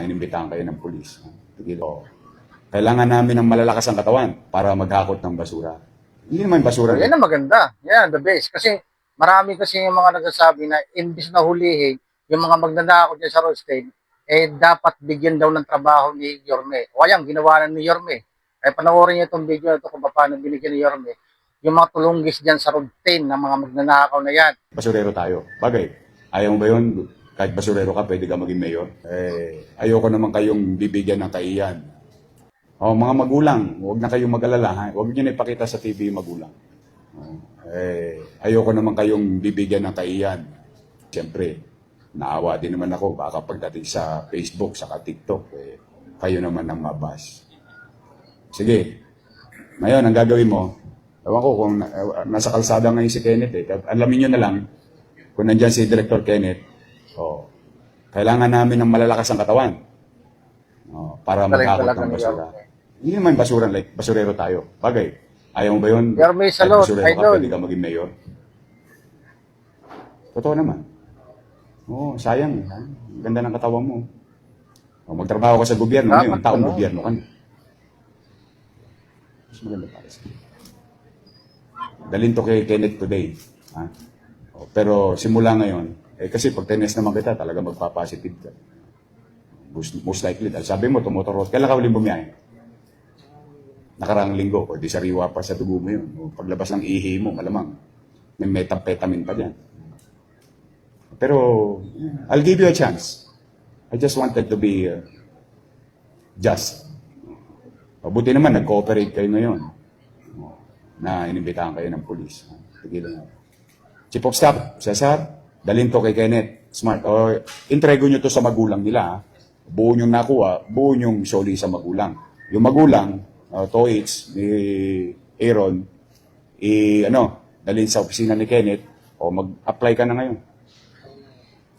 na inimbitahan kayo ng pulis. Tigil. O, Kailangan namin ng malalakas ang katawan para maghakot ng basura. Hindi naman basura. Yan ang maganda. Yan, the best. Kasi marami kasi yung mga nagsasabi na imbis na hulihin, yung mga magnanakaw dyan sa roadside, eh dapat bigyan daw ng trabaho ni Yorme. O ayan, ginawa na ni Yorme. Eh panoorin niyo itong video na ito kung paano binigyan ni Yorme. Yung mga tulunggis dyan sa 10 ng mga magnanakaw na yan. Basurero tayo. Bagay. Ayaw mo ba yun? Kahit basurero ka, pwede ka maging mayor. Eh, ayoko naman kayong bibigyan ng kaiyan. O, mga magulang, huwag na kayong mag-alala. Ha? Huwag niyo na ipakita sa TV yung magulang. O, eh, ayoko naman kayong bibigyan ng kaiyan. Siyempre, naawa din naman ako. Baka pagdating sa Facebook, sa TikTok, eh, kayo naman ang mabas. Sige. Ngayon, ang gagawin mo, ewan ko kung eh, nasa kalsada ngayon si Kenneth eh. Alamin nyo na lang, kung nandyan si Director Kenneth, oh, kailangan namin ng malalakas ang katawan oh, para maghakot ng basura. Hindi naman basura, like, basurero tayo. Bagay, ayaw mo ba yun? Yorme, Kahit salot, ka, idol. pwede ka maging mayor. Totoo naman. Oo, sayang. eh, Ha? Ganda ng katawan mo. O, magtrabaho ka sa gobyerno Dapat ngayon, taong gobyerno ka na. Mas maganda para sa Dalhin to kay Kenneth today. Ha? O, pero simula ngayon, eh kasi pag tennis naman kita, talaga magpa-positive ka. Most, most likely, dahil sabi mo, tumotorot. Kailan ka uling bumiyahe? Nakaraang linggo, o di sariwa pa sa dugo mo yun. O paglabas ng ihi mo, malamang, may methamphetamine pa dyan. Pero, I'll give you a chance. I just wanted to be uh, just. Mabuti naman, nag-cooperate kayo ngayon. Na inimbitahan kayo ng polis. Tigilan na. Chief of Staff, Cesar, dalhin to kay Kenneth. Smart. O, entrego nyo to sa magulang nila. ha? Buo nyo nakuha, buo nyo soli sa magulang. Yung magulang, uh, to its, ni Aaron, i, ano, dalhin sa opisina ni Kenneth, o mag-apply ka na ngayon.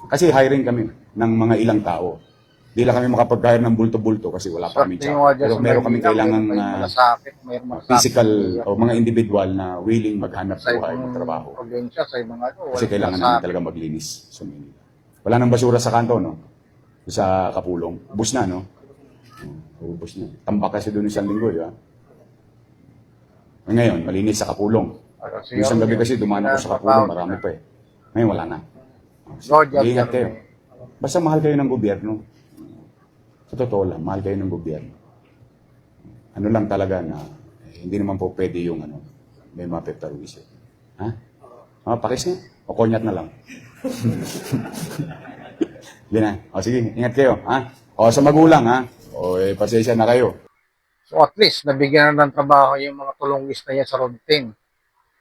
Kasi hiring kami ng mga ilang tao. Di lang kami makapag-hire ng bulto-bulto kasi wala pa kami dyan Pero meron kami kailangan na physical o mga individual na willing maghanap sa buhay ibang ng trabaho. probinsya, sa ibang ano, Kasi kailangan namin talaga maglinis sa Manila. Wala nang basura sa kanto, no? Sa Kapulong. Ubus na, no? Ubus na. Tambak kasi doon isang linggo, di ba? Ngayon, malinis sa Kapulong. Yung isang gabi kasi dumaan ako sa Kapulong, marami pa eh. Ngayon, wala na. Ingat kayo. Basta mahal kayo ng gobyerno. Sa totoo lang, mahal kayo ng gobyerno. Ano lang talaga na eh, hindi naman po pwede yung ano, may mga peptaruisyo. Ha? Ah, pakis nga. O konyat na lang. Yan na. O sige, ingat kayo. Ha? O sa magulang, ha? O eh, pasensya na kayo. So at least, nabigyan na ng trabaho yung mga tulunggis na yan sa road 10.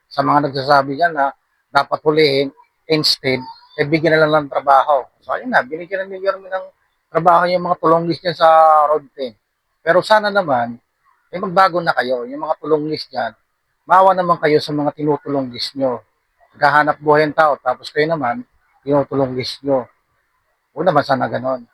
Sa mga nagsasabi dyan na dapat hulihin, instead, eh bigyan na lang ng trabaho. So ayun na, binigyan ni Yorme ng trabaho yung mga tulunggis dyan sa road 10. Pero sana naman, eh magbago na kayo, yung mga tulunggis dyan, maawa naman kayo sa mga tinutulunggis nyo. Gahanap buhay ang tao, tapos kayo naman, tinutulunggis nyo. Huwag naman sana ganon.